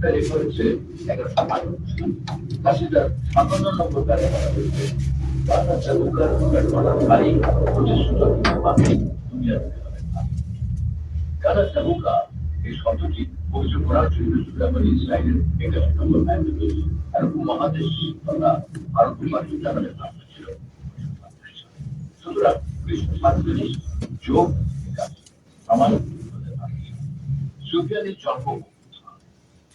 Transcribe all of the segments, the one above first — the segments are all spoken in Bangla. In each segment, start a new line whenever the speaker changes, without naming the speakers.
ব্যবস্থা রেখে হচ্ছে এগারোশো আঠারো সাতান্ন নম্বর গাড়ি করা হয়েছে বাংলা চালুকার পেট্রোলার গাড়ি পঁচিশ বাকি দুনিয়া থেকে হবে না। গানা চালুকা এই শব্দটি পবিত্র কোরআন শরীফের সূরা বনী ইসরাঈলের 81 নম্বর আয়াতে রয়েছে। আর উপমহাদেশ তথা ভারত নাম ছিল সুতরাং উনিশশো সাতচল্লিশ যোগ। সুফিয়ানের জন্ম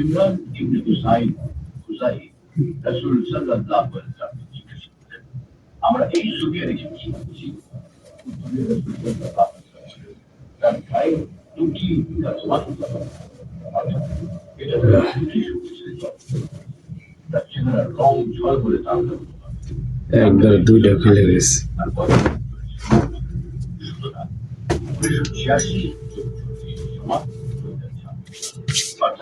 ইমরান ইবনে হুসাইন হুসাই রাসূল সাল্লাল্লাহু আলাইহি ওয়াসাল্লাম জিজ্ঞেস করলেন আমরা এই যুগে রেখেছি তার ভাই দুটি।
একবার দুইটা খুলে গেছে।
তারপর উনিশশো ছিয়াশি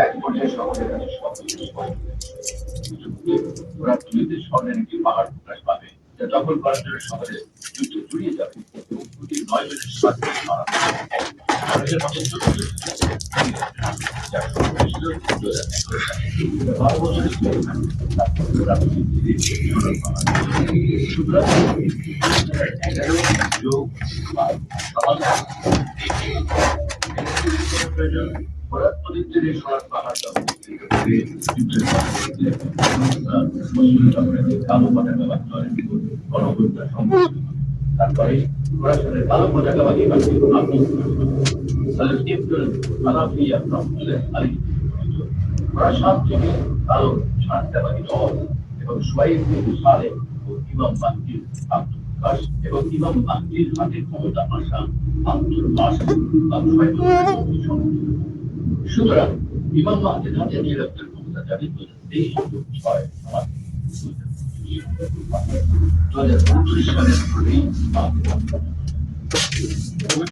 এক পর্যায়ে শহরের ওরা তুলিতে স্বর্ণের একটি পাহাড় প্রকাশ পাবে যা দখল করার শহরে যুদ্ধ জড়িয়ে যাবে এগারো যোগ প্রয়োজন তারপরে প্রশাসনের কালো পতাকা বাহিনী আপনি আলাফিয়া রহমতুল্লাহ আলী প্রশাসন থেকে কালো ছাড়তাবাদী দল এবং সোয়াইব সালেহ ও ইমাম মাহদির আব্দুল এবং ইমাম মাহদির হাতে ক্ষমতা আসা আব্দুল কাস বা সোয়াইব সুতরাং ইমাম মাহদির হাতে নিরাপত্তার ক্ষমতা জারি দু হাজার তেইশ ছয় আমার দু হাজার উনত্রিশ সালের